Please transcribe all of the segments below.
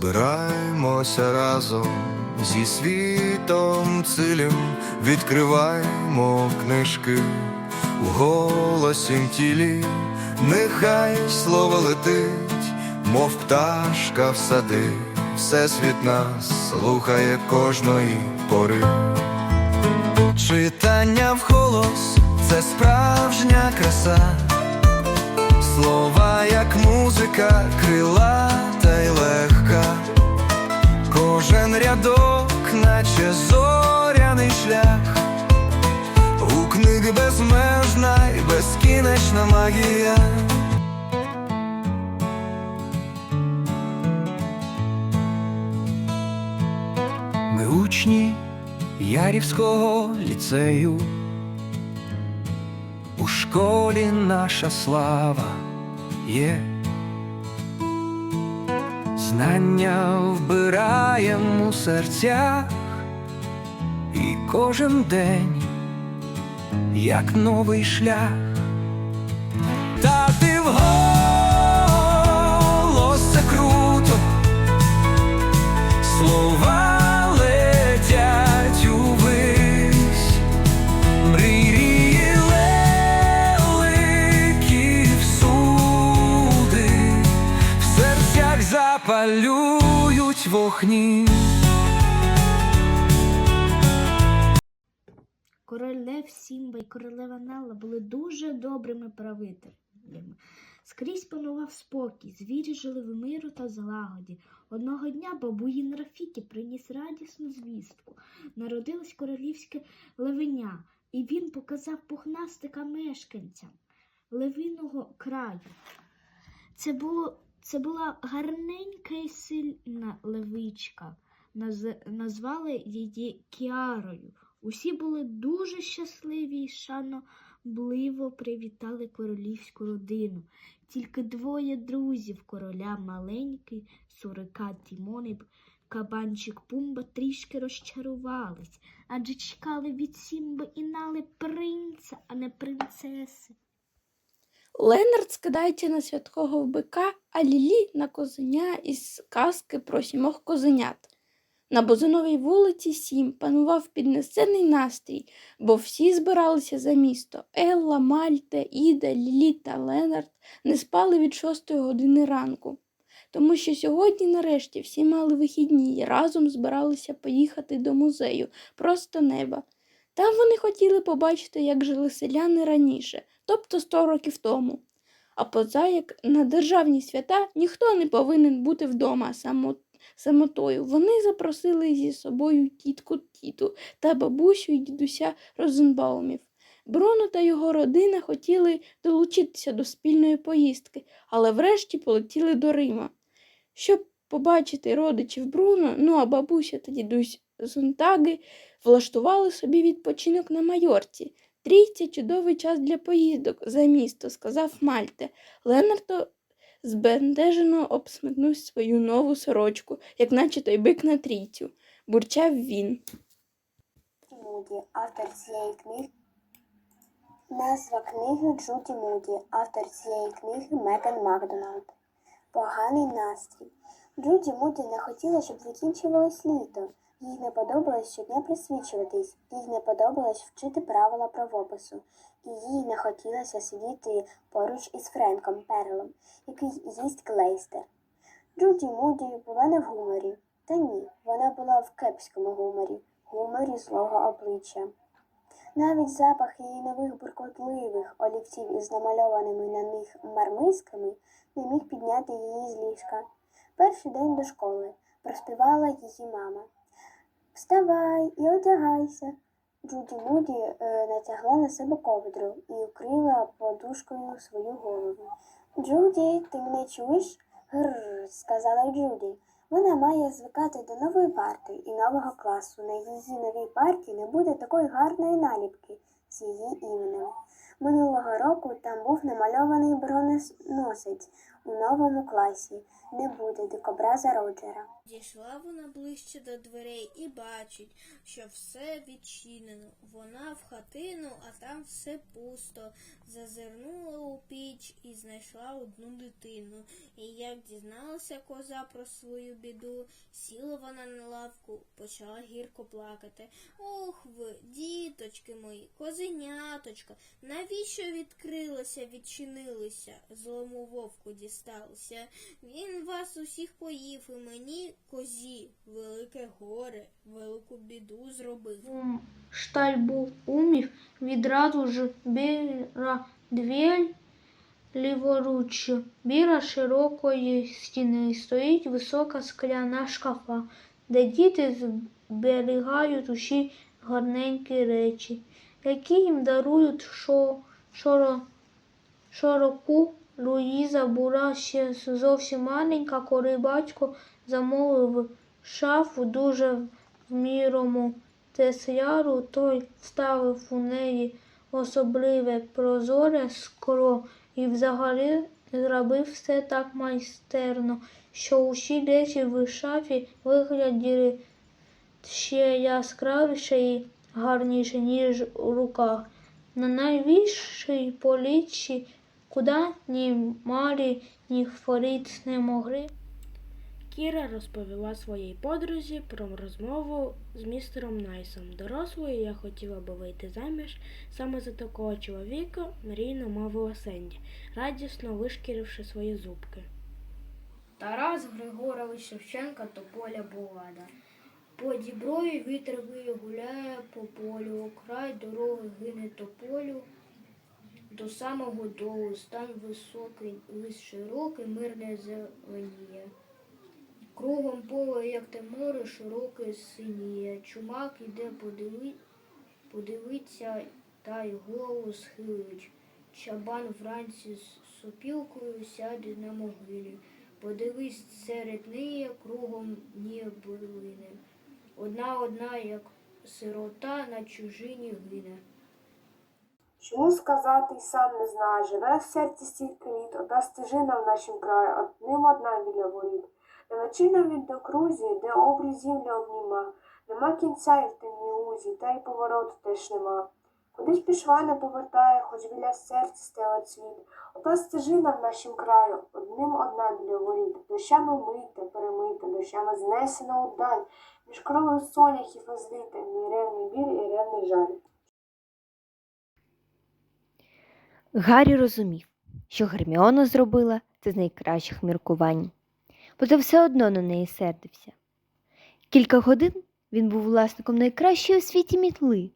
Збираємося разом зі світом цілим, відкриваємо книжки у голосім тілі, нехай слово летить, мов пташка в сади, Всесвіт нас слухає кожної пори. Читання вголос це справжня краса. Слова, як музика, крилата й легка, кожен рядок, наче зоряний шлях, у книги безмежна й безкінечна магія. Ми учні Ярівського ліцею. У школі наша слава є, знання вбираєм у серцях, і кожен день, як новий шлях, запалюють вогні. Король Лев Сімба і королева Нала були дуже добрими правителями. Скрізь панував спокій, звірі жили в миру та злагоді. Одного дня бабуїн Рафікі приніс радісну звістку. Народилось королівське левеня, і він показав пухнастика мешканцям левиного краю. Це, було, це була гарненька і сильна левичка. Наз- назвали її Кіарою. Усі були дуже щасливі і шанобливо привітали королівську родину. Тільки двоє друзів короля маленький, сурикат Тімон і кабанчик Пумба трішки розчарувались, адже чекали від Сімби і Нали принца, а не принцеси. Ленард скидається на святкового бика, а Лілі на козеня із казки про сімох козенят. На Бузиновій вулиці Сім панував піднесений настрій, бо всі збиралися за місто. Елла, Мальта, Іда, Лілі та Ленард не спали від шостої години ранку. Тому що сьогодні, нарешті, всі мали вихідні і разом збиралися поїхати до музею просто неба. Там вони хотіли побачити, як жили селяни раніше, тобто сто років тому. А поза як на державні свята ніхто не повинен бути вдома само, самотою. Вони запросили зі собою тітку Тіту та бабусю і дідуся Розенбаумів. Бруно та його родина хотіли долучитися до спільної поїздки, але врешті полетіли до Рима. Щоб побачити родичів Бруно, ну а бабуся та дідусь Зонтаги влаштували собі відпочинок на Майорці. Трійця чудовий час для поїздок за місто, сказав Мальте. Ленарто збентежено обсмикнув свою нову сорочку, як наче той бик на трійцю. Бурчав він. Муді, автор цієї книги. Назва книги Джуді Муді, автор цієї книги Меган Макдональд. Поганий настрій. Джуді Муді не хотіла, щоб закінчувалось літо. Їй не подобалось щодня присвічуватись, їй не подобалось вчити правила правопису, і їй не хотілося сидіти поруч із Френком Перелом, який їсть клейстер. Джуді Муді була не в гуморі. Та ні, вона була в кепському гуморі, гуморі злого обличчя. Навіть запах її нових буркотливих олівців із намальованими на них мармисками не міг підняти її з ліжка. Перший день до школи проспівала її мама. Вставай і одягайся. Джуді Муді е, натягла на себе ковдру і укрила подушкою свою голову. Джуді, ти мене чуєш? Гррр, сказала Джуді. Вона має звикати до нової парти і нового класу. На її новій парті не буде такої гарної наліпки, з її іменем. Минулого року там був намальований броненосець у новому класі. Не буде дикобраза Роджера. Дійшла вона ближче до дверей і бачить, що все відчинено. Вона в хатину, а там все пусто. Зазирнула у піч і знайшла одну дитину. І як дізналася коза про свою біду, сіла вона на лавку, почала гірко плакати. Ох ви, діточки мої, козеняточка, навіщо відкрилися, відчинилися? Злому вовку дісталося. Він вас усіх поїв і мені, козі, велике горе, велику біду зробив. Шталь був умів, відразу ж біля двір ліворуч. Біля широкої стіни стоїть висока скляна шкафа, де діти зберігають усі гарненькі речі, які їм дарують шо, шоро, широку Луїза була ще зовсім маленька, коли батько замовив шафу дуже в мірому тесляру, той вставив у неї особливе прозоре скло і взагалі зробив все так майстерно, що усі речі в шафі вигляділи ще яскравіше і гарніше, ніж у руках. На найвищій поліччі, куди ні Марі, ні Форіц не могли. Кіра розповіла своїй подрузі про розмову з містером Найсом. Дорослою я хотіла би вийти заміж саме за такого чоловіка, мрійно мовила Сенді, радісно вишкіривши свої зубки. Тарас Григорович Шевченка Тополя Булада. По діброї вітер виє гуляє по полю, край дороги гине тополю, до самого долу стан високий, лис широкий, мирне зеленіє. Кругом поле, як те море, широке синіє. Чумак іде подиви... подивиться, та й голову схилить. Чабан вранці з сопілкою сяде на могилі. Подивись, серед неї кругом ні бурлини. Одна одна, як сирота на чужині гине. Чому сказати й сам не знаю, живе в серці стільки літ, одна стежина в нашім краї, одним одна біля воріт. Не вечина від до крузі, де обрій зімля обніма, нема кінця і в темній лузі, та й повороту теж нема. Кудись пішла не повертає, хоч біля серця стела цвіт. Ота стежина в нашім краю, одним одна біля воріт, дощами мита, перемита, дощами знесена удаль, між кровою соняхів розлита, мій ревний біль і ревний жаль. Гаррі розумів, що Герміона зробила це з найкращих міркувань, бо та все одно на неї сердився. Кілька годин він був власником найкращої у світі мітли,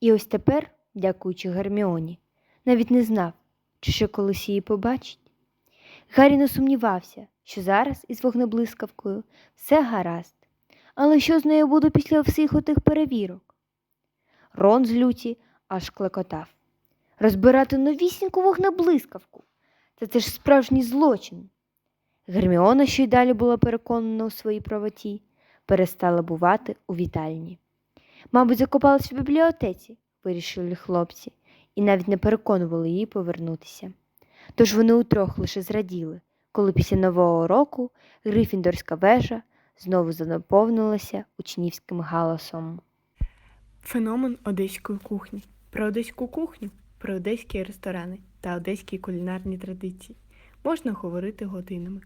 і ось тепер, дякуючи Герміоні, навіть не знав, чи ще колись її побачить. Гаррі не сумнівався, що зараз із вогнеблискавкою все гаразд, але що з нею буде після всіх отих перевірок? Рон з люті аж клекотав. Розбирати новісіньку вогнеблискавку. Та це ж справжній злочин. Герміона, що й далі була переконана у своїй правоті, перестала бувати у вітальні. Мабуть, закопалась в бібліотеці, вирішили хлопці, і навіть не переконували її повернутися. Тож вони утрьох лише зраділи, коли після нового року Грифіндорська вежа знову занаповнилася учнівським галасом. Феномен одеської кухні. Про одеську кухню, про одеські ресторани та одеські кулінарні традиції можна говорити годинами,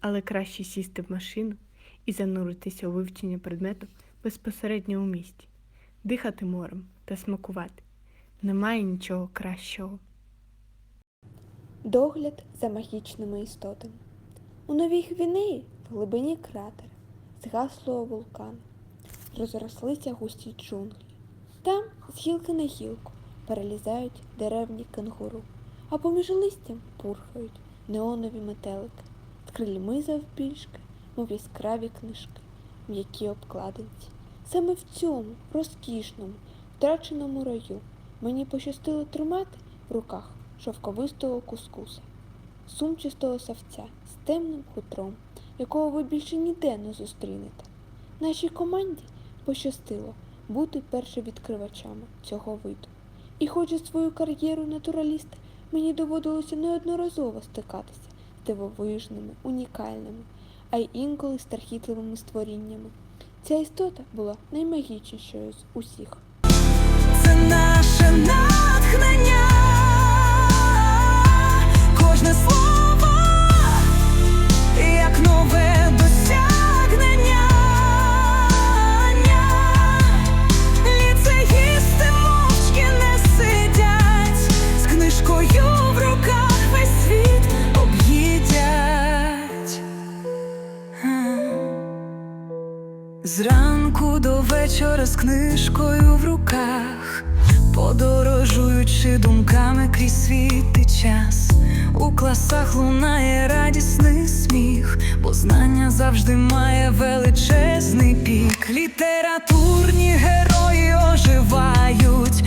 але краще сісти в машину і зануритися у вивчення предмету безпосередньо у місті, дихати морем та смакувати. Немає нічого кращого. Догляд за магічними істотами. У Новій Гвінеї в глибині кратера згаслого вулкану. Розрослися густі джунглі. Там з гілки на гілку перелізають деревні кенгуру, а поміж листям пурхають неонові метелики, з крильми завбільшки, мов яскраві книжки, м'які обкладинці. Саме в цьому розкішному, втраченому раю мені пощастило тримати в руках шовковистого кускуса, сумчастого савця з темним хутром, якого ви більше ніде не зустрінете. Нашій команді пощастило бути першовідкривачами цього виду. І хоч за свою кар'єру натураліста мені доводилося неодноразово стикатися з дивовижними, унікальними, а й інколи страхітливими створіннями. Ця істота була наймагічнішою з усіх. Це наше натхнення, кожне слово, До вечора з книжкою в руках, подорожуючи думками крізь світ і час, у класах лунає радісний сміх, бо знання завжди має величезний пік. Літературні герої оживають.